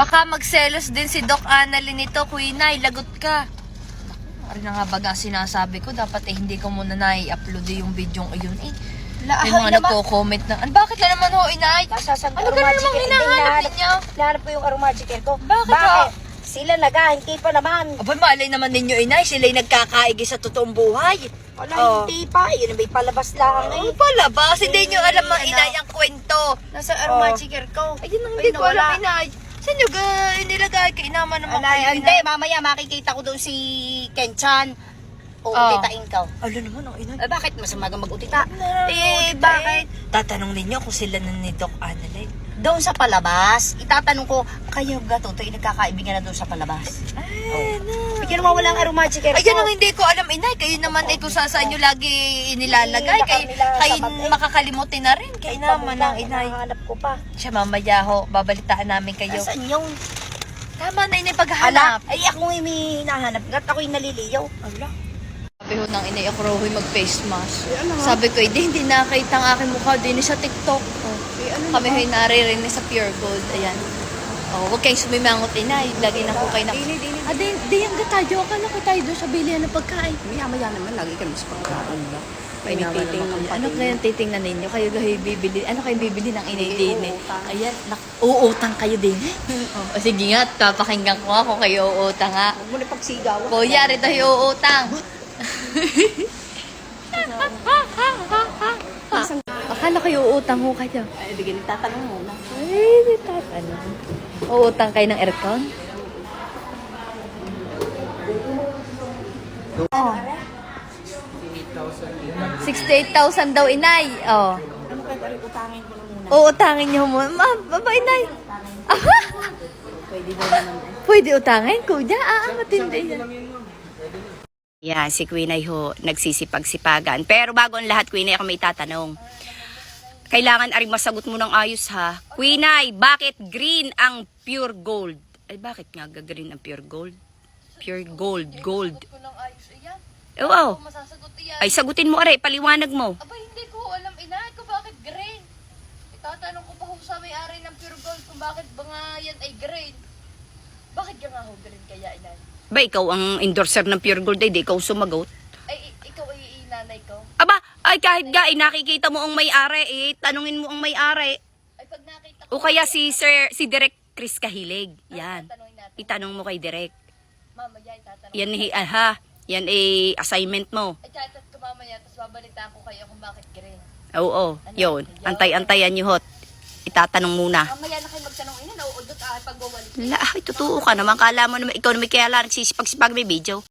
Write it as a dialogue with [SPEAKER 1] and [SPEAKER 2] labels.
[SPEAKER 1] Baka magselos din si Doc Annalyn nito, Kuinay. Lagot ka. Ari na nga baga sinasabi ko, dapat eh hindi ko muna na-upload yung video yun eh.
[SPEAKER 2] La,
[SPEAKER 1] May mga nagko-comment na, "An, bakit na naman ho, inay?
[SPEAKER 2] Masasag
[SPEAKER 1] Ano ka na namang hinahanap ninyo?
[SPEAKER 2] Hinahanap ko yung aromagical ko.
[SPEAKER 1] Bakit ho?
[SPEAKER 2] Sila nag-ahintay pa naman.
[SPEAKER 1] Aba, malay naman ninyo, inay. Sila'y nagkakaigi sa totoong buhay.
[SPEAKER 2] Wala,
[SPEAKER 1] Oh.
[SPEAKER 2] hindi pa. Yun may palabas lang
[SPEAKER 1] Ano
[SPEAKER 2] eh.
[SPEAKER 1] pala ba? Hindi nyo alam mga
[SPEAKER 2] Ano?
[SPEAKER 1] inay ang kwento.
[SPEAKER 2] Nasa aromagical ko.
[SPEAKER 1] Ayun ang hindi ko alam, inay. Saan nyo ga inilagay? Kainaman naman kayo,
[SPEAKER 2] hindi.
[SPEAKER 1] inay.
[SPEAKER 2] Mamaya makikita ko doon si Kenchan. O,
[SPEAKER 1] Oh.
[SPEAKER 2] utitain ka.
[SPEAKER 1] Ano naman ang inay?
[SPEAKER 2] Eh, bakit masama kang mag-utita?
[SPEAKER 1] Eh,
[SPEAKER 2] Eh,
[SPEAKER 1] bakit? Tatanong ninyo kung sila na ni Doc Annalyn.
[SPEAKER 2] Doon sa palabas, itatanong ko, kayo ga to, nagkakaibigan na doon sa palabas.
[SPEAKER 1] Ay, no.
[SPEAKER 2] Bigyan mo walang aromagical
[SPEAKER 1] Ayun ang hindi ko alam, inay. Kayo naman ay kung saan saan nyo lagi inilalagay. Kayo, kayo makakalimutin na rin. Kayo naman ang inay.
[SPEAKER 2] Hanap ko pa.
[SPEAKER 1] Siya mamaya ho, babalitaan namin kayo.
[SPEAKER 2] Asan yung
[SPEAKER 1] Tama na inay
[SPEAKER 2] Ala,
[SPEAKER 1] paghahanap.
[SPEAKER 2] ay ako yung may hinahanap. At ako yung naliliyaw. Ala.
[SPEAKER 1] Ho ng inay ako raw ho'y mag-face mask. Sabi ko, hindi, hindi nakita ang aking mukha din sa TikTok. Oh. Kami ho'y naririnig sa Pure Gold. Ayan. Oh, huwag kayong sumimangot inay. Lagi na po kayo na...
[SPEAKER 3] Dini, dini.
[SPEAKER 1] Ah, di, di yung tayo. Akala ko tayo doon sa bilihan ng pagkain.
[SPEAKER 3] Maya-maya naman, lagi kami sa pagkain ba? May
[SPEAKER 1] May
[SPEAKER 3] natitingnan pa
[SPEAKER 1] Ano
[SPEAKER 3] din.
[SPEAKER 1] kaya titingnan ninyo? Kayo kayo bibili. Ano kayo bibili ng inay din eh?
[SPEAKER 3] uutang.
[SPEAKER 1] Ayan, nak uutang kayo din eh. oh, sige nga, papakinggan ko nga kung kayo uutang nga.
[SPEAKER 3] Huwag mo na pagsigawan.
[SPEAKER 1] Kuya, rito kayo uutang. Akala kayo uutang ho kayo.
[SPEAKER 3] Ay, bigyan tatanong muna.
[SPEAKER 1] Ay, di tatanong. Uutang kayo ng aircon? Oh. 68,000 daw inay. Oh.
[SPEAKER 2] Ano kaya utangin ko na muna?
[SPEAKER 1] Uutangin niyo mo. Ma, baba inay.
[SPEAKER 2] Pwede ba naman?
[SPEAKER 1] Pwede utangin, kuya. Ah, matindi yan.
[SPEAKER 2] Yan, si Queen ay ho, nagsisipag-sipagan. Pero bago ang lahat, Queen ay ako may tatanong. Kailangan aring masagot mo ng ayos ha. Queen ay, bakit green ang pure gold? Ay, bakit nga ga-green ang pure gold? Pure gold, gold. Oo.
[SPEAKER 1] masasagot iyan.
[SPEAKER 2] Ay, sagutin mo are, paliwanag mo.
[SPEAKER 1] Aba, hindi ko alam inay kung bakit green. Itatanong ko pa ho sa may-ari ng Pure Gold kung bakit ba nga yan ay green. Bakit ka nga ho green kaya inay?
[SPEAKER 2] Ba, ikaw ang endorser ng pure gold, ay di ikaw sumagot.
[SPEAKER 1] Ay, ikaw ay inanay ko.
[SPEAKER 2] Aba, ay kahit ga, ay nakikita mo ang may-ari, eh, tanungin mo ang may-ari.
[SPEAKER 1] Ay, pag nakita
[SPEAKER 2] O
[SPEAKER 1] ko,
[SPEAKER 2] kaya si Sir, si Direk Chris Kahilig. Yan. Itanong mo kay Direk.
[SPEAKER 1] Mamaya, itatanong.
[SPEAKER 2] Yan, hi- aha, yan ay assignment mo.
[SPEAKER 1] Ay, chatat ko mamaya, tapos babalitaan ko kayo kung bakit green.
[SPEAKER 2] Oo, yun. Antay-antayan nyo hot. Itatanong muna.
[SPEAKER 1] Mamaya ina, nauudot ah, pag wawalik.
[SPEAKER 2] La, ay, totoo ka naman. Kala mo naman, ikaw naman kaya lang nagsisipag-sipag may video.